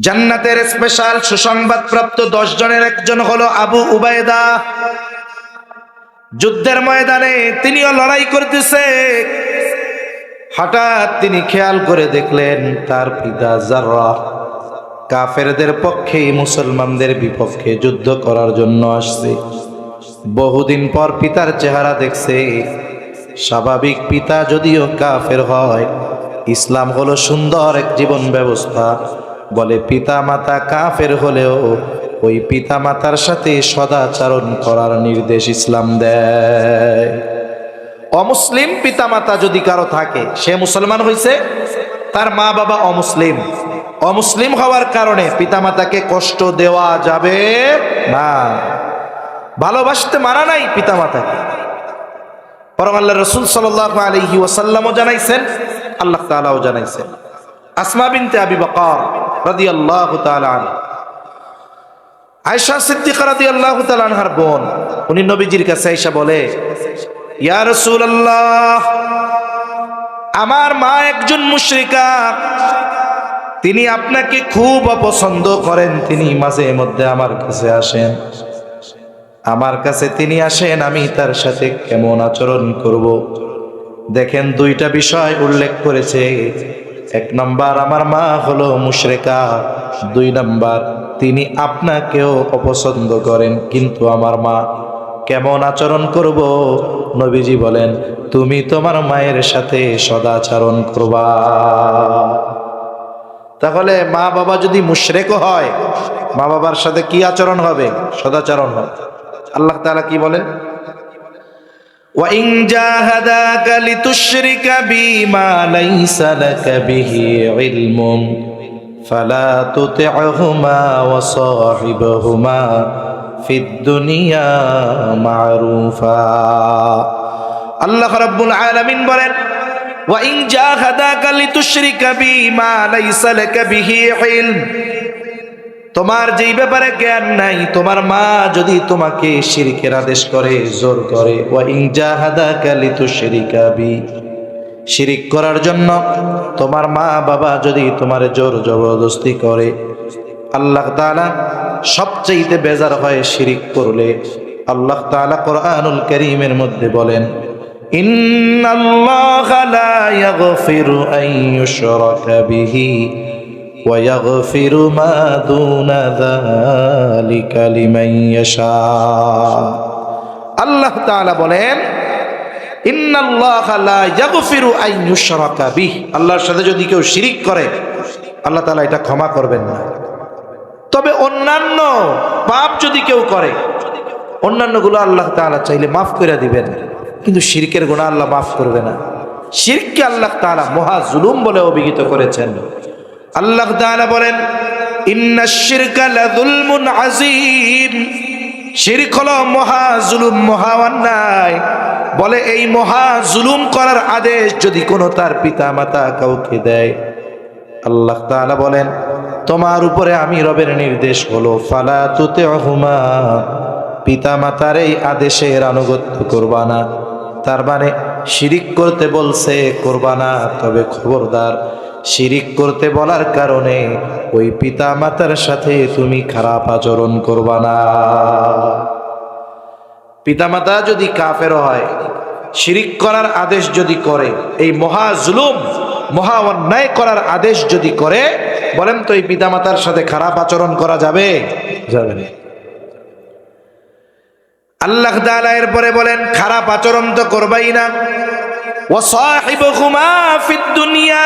জান্নাতের স্পেশাল সুসংবাদ প্রাপ্ত দশ জনের একজন হলো আবু উবায়দা। যুদ্ধের ময়দানে তিনিও লড়াই করতেছে। হঠাৎ তিনি খেয়াল করে দেখলেন তার পিতা জাররা। কাফেরদের পক্ষে মুসলমানদের বিপক্ষে যুদ্ধ করার জন্য আসছে। বহুদিন পর পিতার চেহারা দেখছে। স্বাভাবিক পিতা যদিও কাফের হয়, ইসলাম হলো সুন্দর এক জীবন ব্যবস্থা। বলে পিতা মাতা কাফের হলেও ওই পিতা মাতার সাথে সদাচরণ করার নির্দেশ ইসলাম দেয়। অমুসলিম পিতা মাতা যদি কারও থাকে, সে মুসলমান হয়েছে তার মা বাবা অমুসলিম। অমুসলিম হওয়ার কারণে পিতামাতাকে কষ্ট দেওয়া যাবে না। ভালোবাসতে মানা নাই পিতামাতাকে। বরং আল্লাহ রসুল সাল আলহি জানাইছেন, আল্লাহ তালাও জানাইছেন। আসমা বিনতে আবি বকর আয়সা সিদ্দিকা রাদি আল্লাহ তালানহার বোন, উনি নবীজির কাছে আয়সা বলে আমার মা একজন মুশরিকা। তিনি আপনাকে খুব অপছন্দ করেন, তিনি মাঝে মধ্যে আমার কাছে আসেন। আমার কাছে তিনি আসেন, আমি তার সাথে কেমন আচরণ করব? দেখেন দুইটা বিষয় উল্লেখ করেছে। এক নম্বর আমার মা হলো মুশরেকা, দুই নম্বর তিনি আপনাকেও অপছন্দ করেন, কিন্তু আমার মা কেমন আচরণ করব? নবীজি বলেন, তুমি তোমার মায়ের সাথে সদাচরণ করবা। তাহলে মা বাবা যদি মুশরেক হয়, মা বাবার সাথে কি আচরণ হবে? সদাচরণ হবে। আল্লাহ তাআলা কি বলেন? وَإِن جَاهَدَاكَ لِتُشْرِكَ بِي مَا لَيْسَ لَكَ بِهِ عِلْمٌ فَلَا تُطِعْهُمَا وَصَاحِبْهُمَا فِي الدُّنْيَا مَعْرُوفًا আল্লাহ রাব্বুল আলামিন বলেন وَإِن جَاهَدَاكَ لِتُشْرِكَ بِي مَا لَيْسَ لَكَ بِهِ عِلْمٌ তোমার যেই ব্যাপারে জ্ঞান নাই, তোমার মা যদি তোমাকে শিরিকের আদেশ করে, জোর করে ওয়া ইন জাহাদাকা লিতুশরিকা বি, শিরিক করার জন্য তোমার মা বাবা যদি তোমার জোর জবরদস্তি করে, আল্লাহ তাআলা সবচেয়ে বেজার হয় শিরিক করলে। আল্লাহ তাআলা কোরআনুল কারীমের মধ্যে বলেন, ইন্নাল্লাহা লা ইয়াগফিরু আন বিহি। ويغفر ما دون ذلك لمن يشاء আল্লাহ তাআলা বলেন ইন্নাল্লাহা লা ইয়াগফিরু আন ইউশরাকা বিহ আল্লাহর সাথে যদি কেউ শিরিক করে আল্লাহ তাআলা এটা ক্ষমা করবেন না তবে অন্যান্য পাপ যদি কেউ করে অন্যান্যগুলো আল্লাহ তাআলা চাইলে মাফ করে দিবেন কিন্তু শিরকের গুনাহ আল্লাহ মাফ করবে না শিরককে আল্লাহ তাআলা মহা জুলুম বলে অভিহিত করেছেন আল্লাহ তাআলা বলেন শিরকা হলো মহা জুলুম মহা অন্যায় বলে, এই মহা জুলুম করার আদেশ যদি কোনো তার পিতা মাতা কাউকে দেয়। আল্লাহ তাআলা বলেন, তোমার উপরে আমি রবের নির্দেশ হলো, ফালা তুতে অহুমা পিতা মাতার এই আদেশের আনুগত্য করবা না। তার মানে শিরিক করতে বলছে, করবা না। তবে খবরদার শিরিক করতে বলার কারণে ওই পিতা মাতার সাথে তুমি খারাপ আচরণ করবা না। পিতামাতা যদি কাফের হয়, শিরিক করার আদেশ যদি করে, এই মহা জুলুম, মহা অন্যায় করার আদেশ যদি করে, বলেন তো এই পিতামাতার সাথে খারাপ আচরণ করা যাবে? যাবে আল্লাহ এরপরে বলেন, খারাপ আচরণ তো করবাই না। দুনিয়া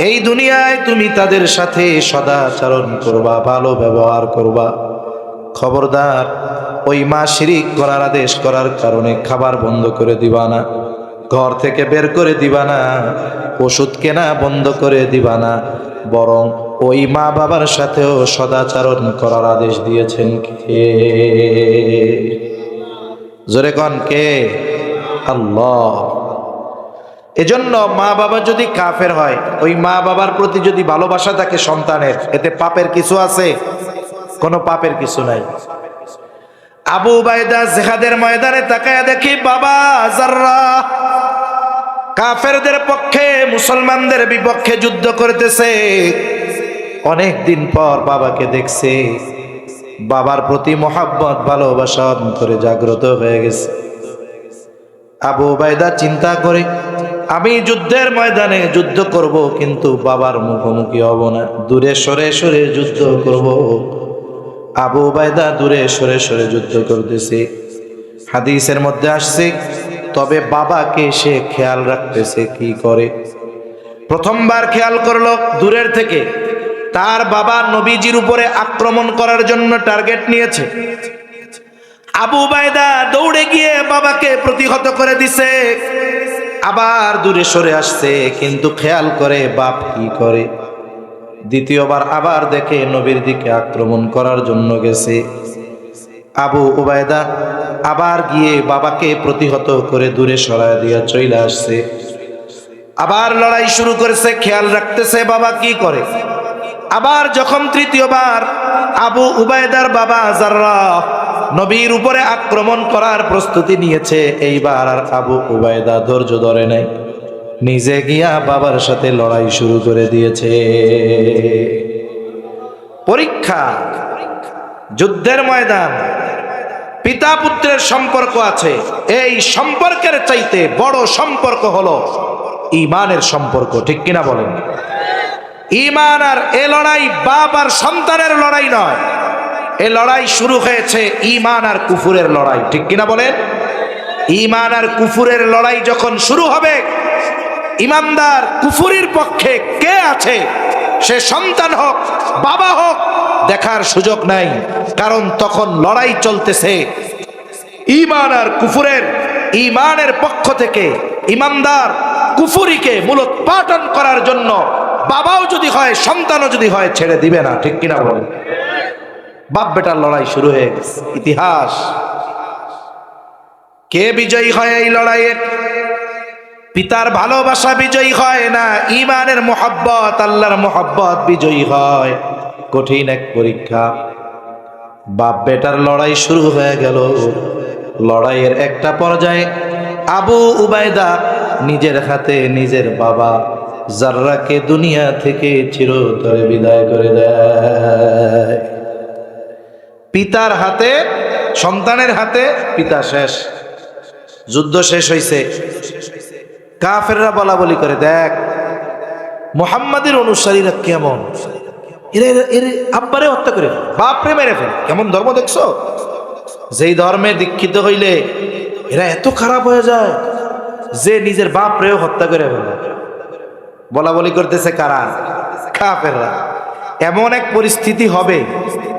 এই দুনিয়ায় তুমি তাদের সাথে সদাচরণ করবা, ভালো ব্যবহার করবা। খবরদার, ওই মা শিরিক করার আদেশ করার কারণে খাবার বন্ধ করে দিবা না, ঘর থেকে বের করে দিবা না, ওষুধ কেনা বন্ধ করে দিবা না, বরং ওই মা বাবার সাথেও সদাচরণ করার আদেশ দিয়েছেন কে? জোরে কন কে? আল্লাহ। এজন্য মা বাবা যদি কাফের হয়, ওই মা বাবার প্রতি যদি ভালোবাসা থাকে সন্তানের, এতে পাপের কিছু আছে? কোনো পাপের কিছু নাই। আবু বাইদা জেহাদের ময়দানে তাকায় দেখি, বাবা জাররা কাফেরদের পক্ষে, মুসলমানদের বিপক্ষে যুদ্ধ করতেছে, অনেক দিন পর বাবাকে দেখছে। বাবার প্রতি মোহাব্বত, ভালোবাসা অন্তরে জাগ্রত হয়ে গেছে। আবু বায়দা চিন্তা করে, আমি যুদ্ধের ময়দানে যুদ্ধ করব, কিন্তু বাবার মুখোমুখি হব না। দূরে সরে সরে যুদ্ধ করব। আবু বায়দা দূরে সরে সরে যুদ্ধ করতেছে। হাদিসের মধ্যে আসছে, তবে বাবাকে সে খেয়াল রাখতেছে কি করে। প্রথমবার খেয়াল করল দূরের থেকে। তার বাবা নবীজির উপরে আক্রমণ করার জন্য টার্গেট নিয়েছে। আবু বাইদা দৌড়ে গিয়ে বাবাকে প্রতিহত করে দিছে। আবার দূরে সরে আসছে, কিন্তু খেয়াল করে বাপ কি করে। দ্বিতীয়বার আবার দেখে নবীর দিকে আক্রমণ করার জন্য গেছে। আবু উবায়দা আবার গিয়ে বাবাকে প্রতিহত করে দূরে সরায় দিয়ে চলে আসছে। আবার লড়াই শুরু করেছে, খেয়াল রাখতেছে বাবা কি করে। আবার যখন তৃতীয়বার আবু উবায়দার বাবা জাররা নবীর উপরে আক্রমণ করার প্রস্তুতি নিয়েছে। এইবার আর আবু উবায়দা ধৈর্য ধরে নাই। নিজে গিয়া বাবার সাথে লড়াই শুরু করে দিয়েছে। পরীক্ষা, যুদ্ধের ময়দান পিতা পুত্রের সম্পর্ক আছে। এই সম্পর্কের চাইতে বড় সম্পর্ক হলো ইমানের সম্পর্ক, ঠিক কিনা বলেন? ইমান আর এ লড়াই বাপ আর সন্তানের লড়াই নয়। এ লড়াই শুরু হয়েছে ইমান আর কুফুরের লড়াই, ঠিক কিনা বলেন? ইমান আর কুফুরের লড়াই যখন শুরু হবে, ইমানদার কুফুরির পক্ষে কে আছে? সে সন্তান হোক, বাবা হোক, দেখার সুযোগ নাই। কারণ তখন লড়াই চলতেছে। ইমান আর কুফুরের ইমানের পক্ষ থেকে ইমানদার কুফুরিকে মূলত পাঠন করার জন্য বাবাও যদি হয়, সন্তানও যদি হয়, ছেড়ে দিবে না, ঠিক কিনা বলেন? বাপ বেটার লড়াই শুরু হয়ে গেছে। ইতিহাস। কে বিজয়ী হয় এই লড়াইয়ে? পিতার ভালোবাসা বিজয়ী হয় না ইমানের মোহাব্বত, আল্লাহর মোহাব্বত বিজয়ী হয়। কঠিন এক পরীক্ষা। বাপ বেটার লড়াই শুরু হয়ে গেল। লড়াইয়ের একটা পর্যায়ে আবু উবায়দা নিজের হাতে নিজের বাবা জাররাকে দুনিয়া থেকে চিরতরে বিদায় করে দেয়। পিতার হাতে, সন্তানের হাতে, পিতা শেষ। যুদ্ধ শেষ হয়েছে কাফেররা বলা বলি করে, দেখ, মোহাম্মদের অনুসারীরা কেমন? আব্বারে হত্যা করে বাপরে মেরে ফেলে। কেমন ধর্ম দেখছ? যেই ধর্মে দীক্ষিত হইলে এরা এত খারাপ হয়ে যায় যে নিজের বাপরেও হত্যা করে ফেলে। বলা বলি করতেছে কারা? কাফেররা। এমন এক পরিস্থিতি হবে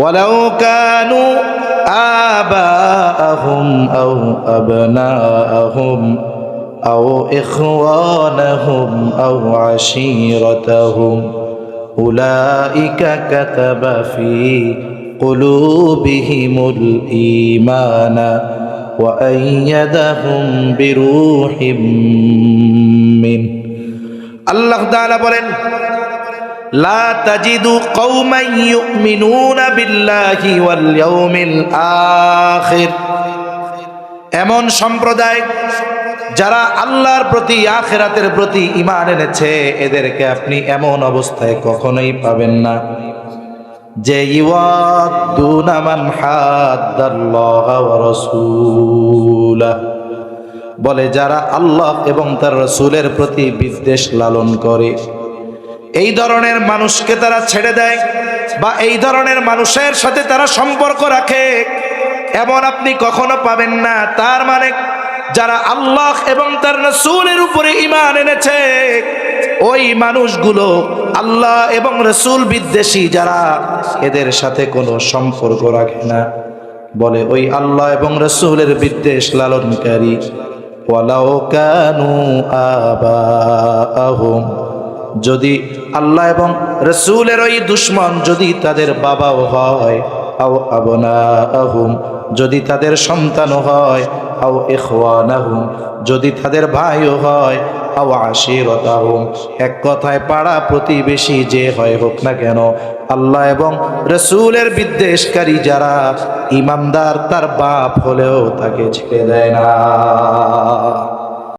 ولو كانوا آباءهم أو أبناءهم أو إخوانهم أو عشيرتهم أولئك كتب في قلوبهم الإيمان وأيدهم بروح من الله تعالى বলেন লা তাজিদু কওমান ইউমিনুনা বিল্লাহি ওয়াল ইয়াউমিল আখির। এমন সম্প্রদায় যারা আল্লাহর প্রতি, আখেরাতের প্রতি ইমান এনেছে, এদেরকে আপনি এমন অবস্থায় কখনোই পাবেন না। যে বলে যারা আল্লাহ এবং তার রসুলের প্রতি বিদ্বেষ লালন করে। এই ধরনের মানুষকে তারা ছেড়ে দেয় বা এই ধরনের মানুষের সাথে তারা সম্পর্ক রাখে। এমন আপনি কখনো পাবেন না। তার মানে যারা আল্লাহ এবং তার রসুলের উপরে ইমান এনেছে, ওই মানুষগুলো আল্লাহ এবং রসুল বিদ্বেষী যারা, এদের সাথে কোনো সম্পর্ক রাখে না। বলে ওই আল্লাহ এবং রসুলের বিদ্বেষ লালনকারী, ওয়ালাউ কানু আবাআহুম। যদি আল্লাহ এবং রসুলের ওই দুশ্মন যদি তাদের বাবাও হয়, আও আবনাহুম যদি তাদের সন্তানও হয়, আও ইখওয়ানাহুম, যদি তাদের ভাইও হয়, আও আশিরতাহুম। এক কথায় পাড়া প্রতিবেশী যে হয় হোক না কেন, আল্লাহ এবং রসুলের বিদ্বেষকারী যারা, ইমানদার তার বাপ হলেও তাকে ছেড়ে দেয় না।